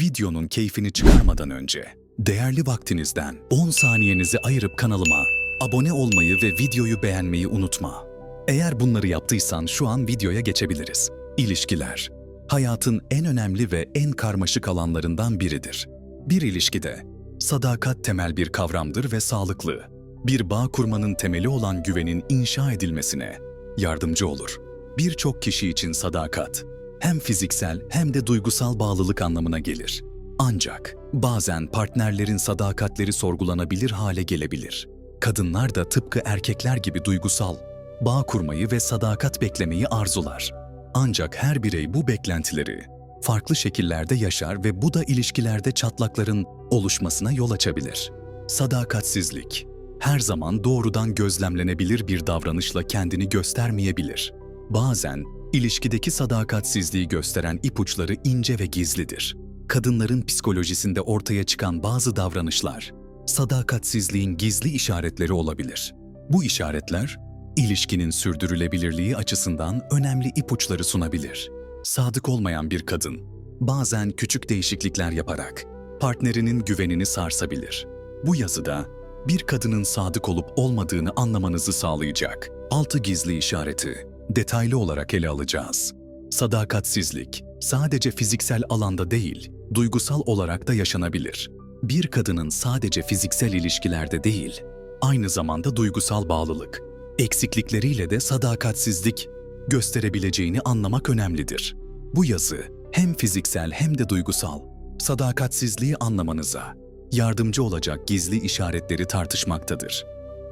Videonun keyfini çıkarmadan önce değerli vaktinizden 10 saniyenizi ayırıp kanalıma abone olmayı ve videoyu beğenmeyi unutma. Eğer bunları yaptıysan şu an videoya geçebiliriz. İlişkiler hayatın en önemli ve en karmaşık alanlarından biridir. Bir ilişkide sadakat temel bir kavramdır ve sağlıklı. Bir bağ kurmanın temeli olan güvenin inşa edilmesine yardımcı olur. Birçok kişi için sadakat hem fiziksel hem de duygusal bağlılık anlamına gelir. Ancak bazen partnerlerin sadakatleri sorgulanabilir hale gelebilir. Kadınlar da tıpkı erkekler gibi duygusal, bağ kurmayı ve sadakat beklemeyi arzular. Ancak her birey bu beklentileri farklı şekillerde yaşar ve bu da ilişkilerde çatlakların oluşmasına yol açabilir. Sadakatsizlik her zaman doğrudan gözlemlenebilir bir davranışla kendini göstermeyebilir. Bazen ilişkideki sadakatsizliği gösteren ipuçları ince ve gizlidir. Kadınların psikolojisinde ortaya çıkan bazı davranışlar sadakatsizliğin gizli işaretleri olabilir. Bu işaretler ilişkinin sürdürülebilirliği açısından önemli ipuçları sunabilir. Sadık olmayan bir kadın bazen küçük değişiklikler yaparak partnerinin güvenini sarsabilir. Bu yazıda bir kadının sadık olup olmadığını anlamanızı sağlayacak altı gizli işareti detaylı olarak ele alacağız. Sadakatsizlik sadece fiziksel alanda değil, duygusal olarak da yaşanabilir. Bir kadının sadece fiziksel ilişkilerde değil, aynı zamanda duygusal bağlılık, eksiklikleriyle de sadakatsizlik gösterebileceğini anlamak önemlidir. Bu yazı hem fiziksel hem de duygusal sadakatsizliği anlamanıza yardımcı olacak gizli işaretleri tartışmaktadır.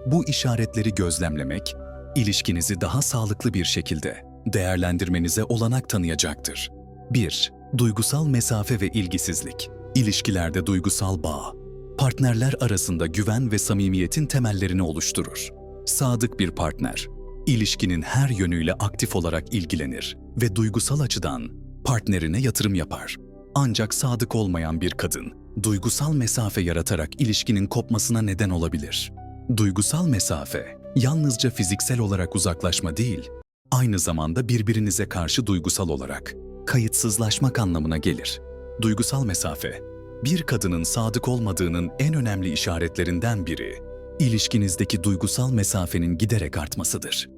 Bu işaretleri gözlemlemek, ilişkinizi daha sağlıklı bir şekilde değerlendirmenize olanak tanıyacaktır. 1. Duygusal mesafe ve ilgisizlik. İlişkilerde duygusal bağ, partnerler arasında güven ve samimiyetin temellerini oluşturur. Sadık bir partner, ilişkinin her yönüyle aktif olarak ilgilenir ve duygusal açıdan partnerine yatırım yapar. Ancak sadık olmayan bir kadın, duygusal mesafe yaratarak ilişkinin kopmasına neden olabilir. Duygusal mesafe, yalnızca fiziksel olarak uzaklaşma değil, aynı zamanda birbirinize karşı duygusal olarak kayıtsızlaşmak anlamına gelir. Duygusal mesafe, bir kadının sadık olmadığının en önemli işaretlerinden biri, ilişkinizdeki duygusal mesafenin giderek artmasıdır.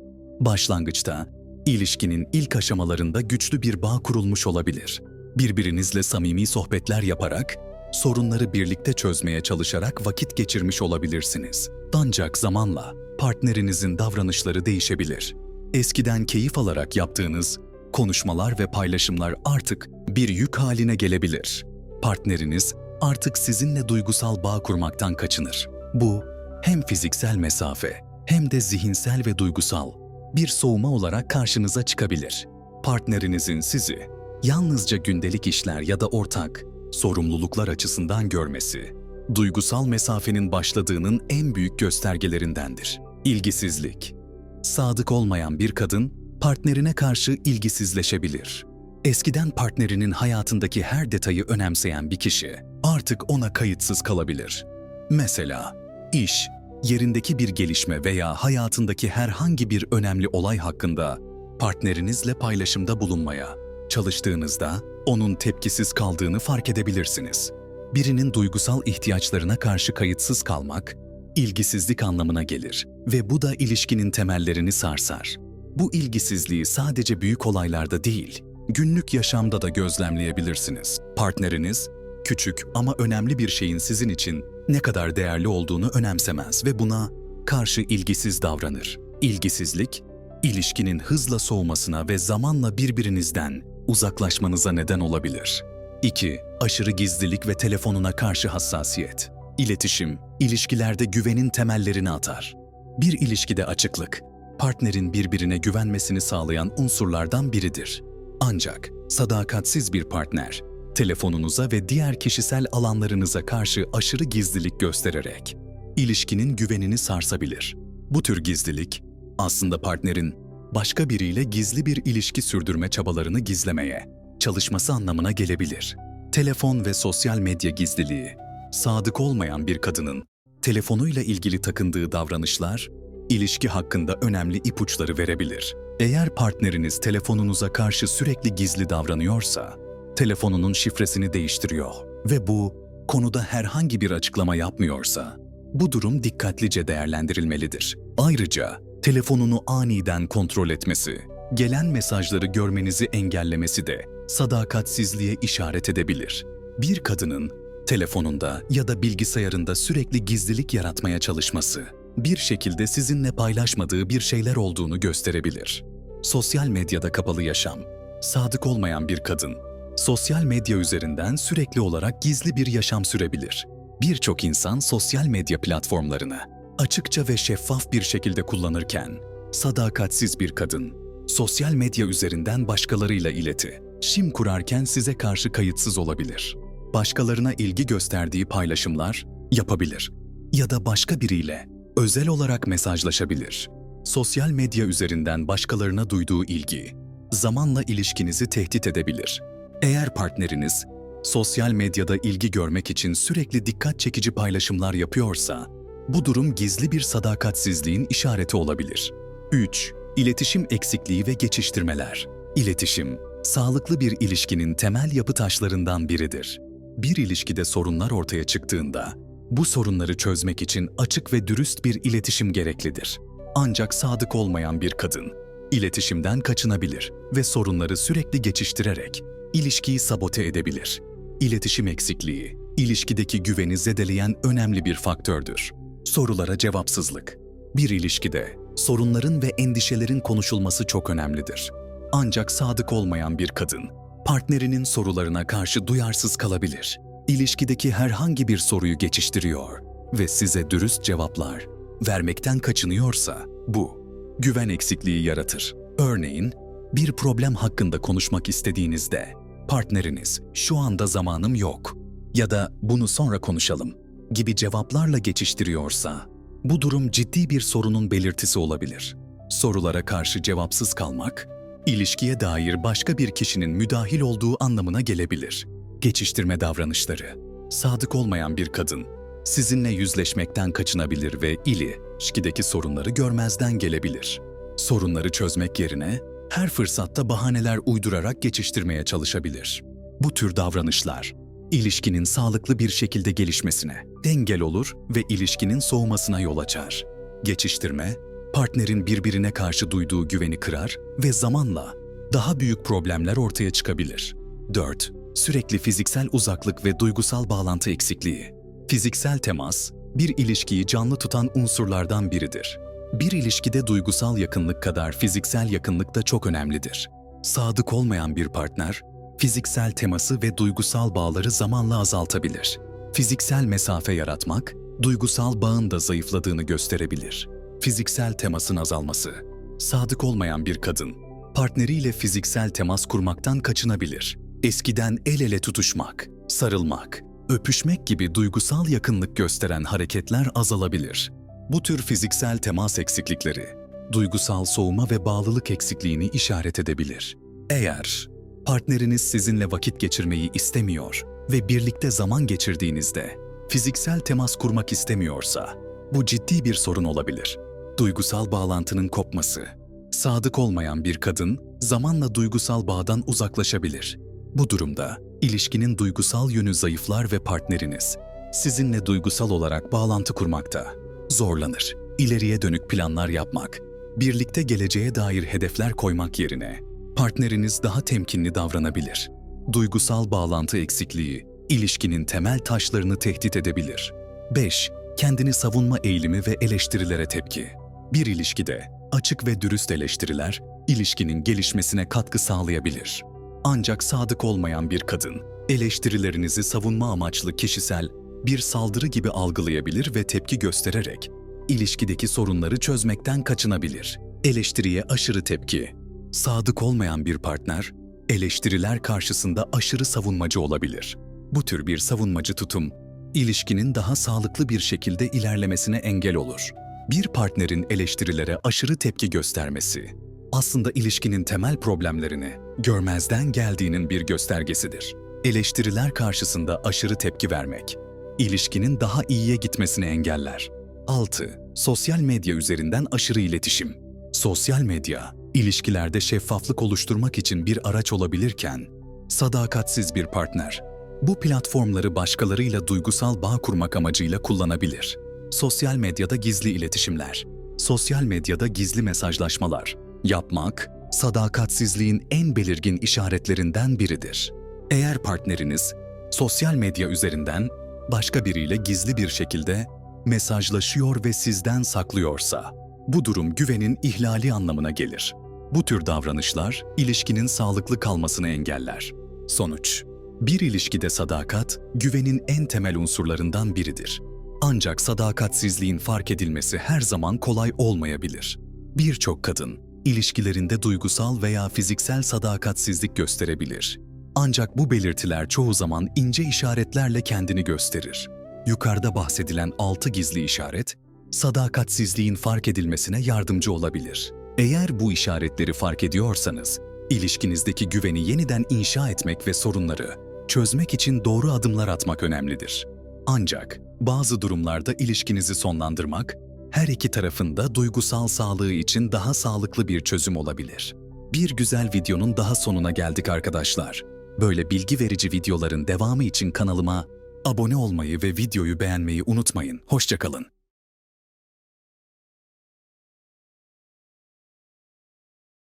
Başlangıçta, ilişkinin ilk aşamalarında güçlü bir bağ kurulmuş olabilir. Birbirinizle samimi sohbetler yaparak, sorunları birlikte çözmeye çalışarak vakit geçirmiş olabilirsiniz. Ancak zamanla partnerinizin davranışları değişebilir. Eskiden keyif alarak yaptığınız konuşmalar ve paylaşımlar artık bir yük haline gelebilir. Partneriniz artık sizinle duygusal bağ kurmaktan kaçınır. Bu hem fiziksel mesafe hem de zihinsel ve duygusal bir soğuma olarak karşınıza çıkabilir. Partnerinizin sizi yalnızca gündelik işler ya da ortak sorumluluklar açısından görmesi, duygusal mesafenin başladığının en büyük göstergelerindendir. İlgisizlik. Sadık olmayan bir kadın partnerine karşı ilgisizleşebilir. Eskiden partnerinin hayatındaki her detayı önemseyen bir kişi artık ona kayıtsız kalabilir. Mesela iş, yerindeki bir gelişme veya hayatındaki herhangi bir önemli olay hakkında partnerinizle paylaşımda bulunmaya çalıştığınızda onun tepkisiz kaldığını fark edebilirsiniz. Birinin duygusal ihtiyaçlarına karşı kayıtsız kalmak, ilgisizlik anlamına gelir ve bu da ilişkinin temellerini sarsar. Bu ilgisizliği sadece büyük olaylarda değil, günlük yaşamda da gözlemleyebilirsiniz. Partneriniz, küçük ama önemli bir şeyin sizin için ne kadar değerli olduğunu önemsemez ve buna karşı ilgisiz davranır. İlgisizlik, ilişkinin hızla soğumasına ve zamanla birbirinizden uzaklaşmanıza neden olabilir. 2. Aşırı gizlilik ve telefonuna karşı hassasiyet. İletişim, ilişkilerde güvenin temellerini atar. Bir ilişkide açıklık, partnerin birbirine güvenmesini sağlayan unsurlardan biridir. Ancak sadakatsiz bir partner, telefonunuza ve diğer kişisel alanlarınıza karşı aşırı gizlilik göstererek ilişkinin güvenini sarsabilir. Bu tür gizlilik aslında partnerin başka biriyle gizli bir ilişki sürdürme çabalarını gizlemeye çalışması anlamına gelebilir. Telefon ve sosyal medya gizliliği, sadık olmayan bir kadının telefonuyla ilgili takındığı davranışlar ilişki hakkında önemli ipuçları verebilir. Eğer partneriniz telefonunuza karşı sürekli gizli davranıyorsa, telefonunun şifresini değiştiriyor ve bu konuda herhangi bir açıklama yapmıyorsa, bu durum dikkatlice değerlendirilmelidir. Ayrıca telefonunu aniden kontrol etmesi, gelen mesajları görmenizi engellemesi de sadakatsizliğe işaret edebilir. Bir kadının telefonunda ya da bilgisayarında sürekli gizlilik yaratmaya çalışması, bir şekilde sizinle paylaşmadığı bir şeyler olduğunu gösterebilir. Sosyal medyada kapalı yaşam, sadık olmayan bir kadın, sosyal medya üzerinden sürekli olarak gizli bir yaşam sürebilir. Birçok insan sosyal medya platformlarını açıkça ve şeffaf bir şekilde kullanırken, sadakatsiz bir kadın, sosyal medya üzerinden başkalarıyla ileti, şim kurarken size karşı kayıtsız olabilir. Başkalarına ilgi gösterdiği paylaşımlar yapabilir ya da başka biriyle özel olarak mesajlaşabilir. Sosyal medya üzerinden başkalarına duyduğu ilgi, zamanla ilişkinizi tehdit edebilir. Eğer partneriniz sosyal medyada ilgi görmek için sürekli dikkat çekici paylaşımlar yapıyorsa, bu durum gizli bir sadakatsizliğin işareti olabilir. 3. İletişim eksikliği ve geçiştirmeler. İletişim, sağlıklı bir ilişkinin temel yapı taşlarından biridir. Bir ilişkide sorunlar ortaya çıktığında, bu sorunları çözmek için açık ve dürüst bir iletişim gereklidir. Ancak sadık olmayan bir kadın, iletişimden kaçınabilir ve sorunları sürekli geçiştirerek ilişkiyi sabote edebilir. İletişim eksikliği, ilişkideki güveni zedeleyen önemli bir faktördür. Sorulara cevapsızlık. Bir ilişkide sorunların ve endişelerin konuşulması çok önemlidir. Ancak sadık olmayan bir kadın, partnerinin sorularına karşı duyarsız kalabilir. İlişkideki herhangi bir soruyu geçiştiriyor ve size dürüst cevaplar vermekten kaçınıyorsa bu güven eksikliği yaratır. Örneğin bir problem hakkında konuşmak istediğinizde partneriniz şu anda zamanım yok ya da bunu sonra konuşalım gibi cevaplarla geçiştiriyorsa bu durum ciddi bir sorunun belirtisi olabilir. Sorulara karşı cevapsız kalmak, ilişkiye dair başka bir kişinin müdahil olduğu anlamına gelebilir. Geçiştirme davranışları. Sadık olmayan bir kadın sizinle yüzleşmekten kaçınabilir ve ili, ilişkideki sorunları görmezden gelebilir. Sorunları çözmek yerine her fırsatta bahaneler uydurarak geçiştirmeye çalışabilir. Bu tür davranışlar ilişkinin sağlıklı bir şekilde gelişmesine engel olur ve ilişkinin soğumasına yol açar. Geçiştirme, partnerin birbirine karşı duyduğu güveni kırar ve zamanla daha büyük problemler ortaya çıkabilir. 4. Sürekli fiziksel uzaklık ve duygusal bağlantı eksikliği. Fiziksel temas, bir ilişkiyi canlı tutan unsurlardan biridir. Bir ilişkide duygusal yakınlık kadar fiziksel yakınlık da çok önemlidir. Sadık olmayan bir partner, fiziksel teması ve duygusal bağları zamanla azaltabilir. Fiziksel mesafe yaratmak, duygusal bağın da zayıfladığını gösterebilir. Fiziksel temasın azalması. Sadık olmayan bir kadın, partneriyle fiziksel temas kurmaktan kaçınabilir. Eskiden el ele tutuşmak, sarılmak, öpüşmek gibi duygusal yakınlık gösteren hareketler azalabilir. Bu tür fiziksel temas eksiklikleri, duygusal soğuma ve bağlılık eksikliğini işaret edebilir. Eğer partneriniz sizinle vakit geçirmeyi istemiyor ve birlikte zaman geçirdiğinizde fiziksel temas kurmak istemiyorsa, bu ciddi bir sorun olabilir. Duygusal bağlantının kopması. Sadık olmayan bir kadın zamanla duygusal bağdan uzaklaşabilir. Bu durumda ilişkinin duygusal yönü zayıflar ve partneriniz sizinle duygusal olarak bağlantı kurmakta zorlanır. İleriye dönük planlar yapmak, birlikte geleceğe dair hedefler koymak yerine partneriniz daha temkinli davranabilir. Duygusal bağlantı eksikliği ilişkinin temel taşlarını tehdit edebilir. 5. Kendini savunma eğilimi ve eleştirilere tepki. Bir ilişkide açık ve dürüst eleştiriler ilişkinin gelişmesine katkı sağlayabilir. Ancak sadık olmayan bir kadın eleştirilerinizi savunma amaçlı kişisel bir saldırı gibi algılayabilir ve tepki göstererek ilişkideki sorunları çözmekten kaçınabilir. Eleştiriye aşırı tepki. Sadık olmayan bir partner eleştiriler karşısında aşırı savunmacı olabilir. Bu tür bir savunmacı tutum ilişkinin daha sağlıklı bir şekilde ilerlemesine engel olur. Bir partnerin eleştirilere aşırı tepki göstermesi aslında ilişkinin temel problemlerini görmezden geldiğinin bir göstergesidir. Eleştiriler karşısında aşırı tepki vermek ilişkinin daha iyiye gitmesini engeller. 6. Sosyal medya üzerinden aşırı iletişim. Sosyal medya, ilişkilerde şeffaflık oluşturmak için bir araç olabilirken, sadakatsiz bir partner. Bu platformları başkalarıyla duygusal bağ kurmak amacıyla kullanabilir. Sosyal medyada gizli iletişimler, sosyal medyada gizli mesajlaşmalar yapmak, sadakatsizliğin en belirgin işaretlerinden biridir. Eğer partneriniz sosyal medya üzerinden başka biriyle gizli bir şekilde mesajlaşıyor ve sizden saklıyorsa, bu durum güvenin ihlali anlamına gelir. Bu tür davranışlar ilişkinin sağlıklı kalmasını engeller. Sonuç Bir ilişkide sadakat, güvenin en temel unsurlarından biridir. Ancak sadakatsizliğin fark edilmesi her zaman kolay olmayabilir. Birçok kadın, ilişkilerinde duygusal veya fiziksel sadakatsizlik gösterebilir. Ancak bu belirtiler çoğu zaman ince işaretlerle kendini gösterir. Yukarıda bahsedilen altı gizli işaret, sadakatsizliğin fark edilmesine yardımcı olabilir. Eğer bu işaretleri fark ediyorsanız, ilişkinizdeki güveni yeniden inşa etmek ve sorunları çözmek için doğru adımlar atmak önemlidir. Ancak bazı durumlarda ilişkinizi sonlandırmak, her iki tarafın da duygusal sağlığı için daha sağlıklı bir çözüm olabilir. Bir güzel videonun daha sonuna geldik arkadaşlar. Böyle bilgi verici videoların devamı için kanalıma abone olmayı ve videoyu beğenmeyi unutmayın. Hoşçakalın.